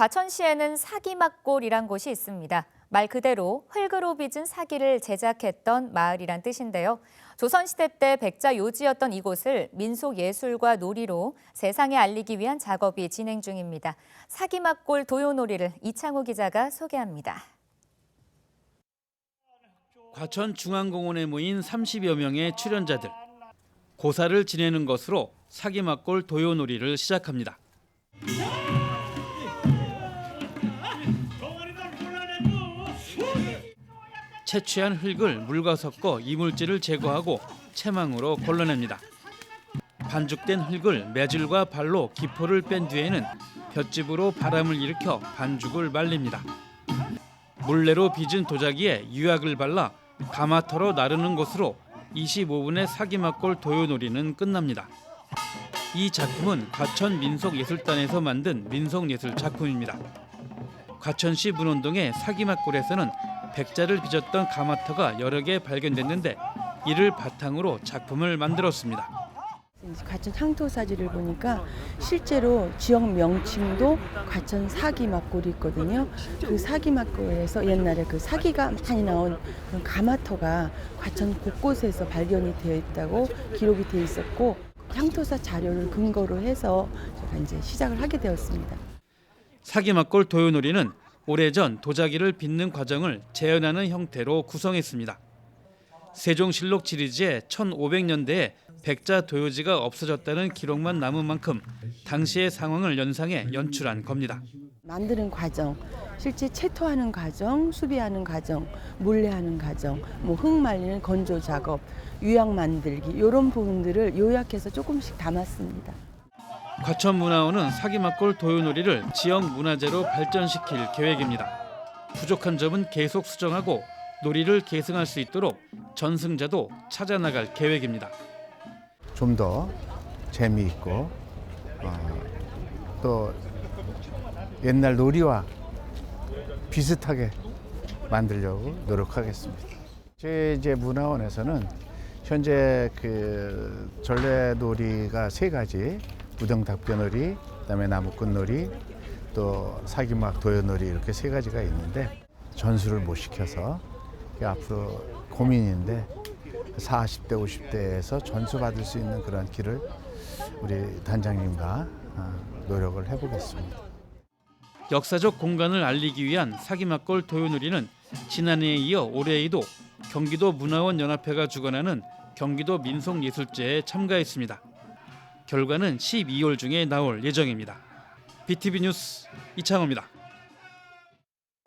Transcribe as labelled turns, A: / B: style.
A: 과천시에는 사기막골이란 곳이 있습니다. 말 그대로 흙으로 빚은 사기를 제작했던 마을이란 뜻인데요. 조선시대 때 백자 요지였던 이곳을 민속 예술과 놀이로 세상에 알리기 위한 작업이 진행 중입니다. 사기막골 도요놀이를 이창호 기자가 소개합니다.
B: 과천 중앙공원에 모인 30여 명의 출연자들. 고사를 지내는 것으로 사기막골 도요놀이를 시작합니다. 채취한 흙을 물과 섞어 이물질을 제거하고 채망으로 걸러냅니다. 반죽된 흙을 매질과 발로 기포를 뺀 뒤에는 볏짚으로 바람을 일으켜 반죽을 말립니다. 물레로 빚은 도자기에 유약을 발라 가마터로 나르는 것으로 25분의 사기막골 도요놀이는 끝납니다. 이 작품은 과천 민속예술단에서 만든 민속예술 작품입니다. 과천시 문원동의 사기막골에서는 백자를 빚었던 가마터가 여러 개 발견됐는데 이를 바탕으로 작품을 만들었습니다.
C: 과천 향토사지를 보니까 실제로 지역 명칭도 과천 사기 막골이 있거든요. 그 사기 막골에서 옛날에 그 사기가 많이 나온 그런 가마터가 과천 곳곳에서 발견이 되어 있다고 기록이 되어 있었고 향토사 자료를 근거로 해서 제가 이제 시작을 하게 되었습니다.
B: 사기 막골 도요놀이는 오래전 도자기를 빚는 과정을 재현하는 형태로 구성했습니다. 세종실록 지리지에 1500년대에 백자 도요지가 없어졌다는 기록만 남은 만큼 당시의 상황을 연상해 연출한 겁니다.
C: 만드는 과정, 실제 채토하는 과정, 수비하는 과정, 물레하는 과정, 뭐 흙 말리는 건조 작업, 유약 만들기 이런 부분들을 요약해서 조금씩 담았습니다.
B: 과천문화원은 사기막골 도요놀이를 지역 문화재로 발전시킬 계획입니다. 부족한 점은 계속 수정하고 놀이를 계승할 수 있도록 전승자도 찾아 나갈 계획입니다.
D: 좀 더 재미있고 어, 또 옛날 놀이와 비슷하게 만들려고 노력하겠습니다. 제 이제 문화원에서는 현재 그 전래 놀이가 세 가지 부정 답변놀이, 그다음에 나무꾼놀이, 또 사기막 도연놀이 이렇게 세 가지가 있는데 전수를 못 시켜서 앞으로 고민인데 40대, 50대에서 전수 받을 수 있는 그런 길을 우리 단장님과 아, 노력을 해보겠습니다.
B: 역사적 공간을 알리기 위한 사기막골 도요놀이는 지난해에 이어 올해에도 경기도 문화원 연합회가 주관하는 경기도 민속예술제에 참가했습니다. 결과는 12월 중에 나올 예정입니다. BTV 뉴스 이창호입니다.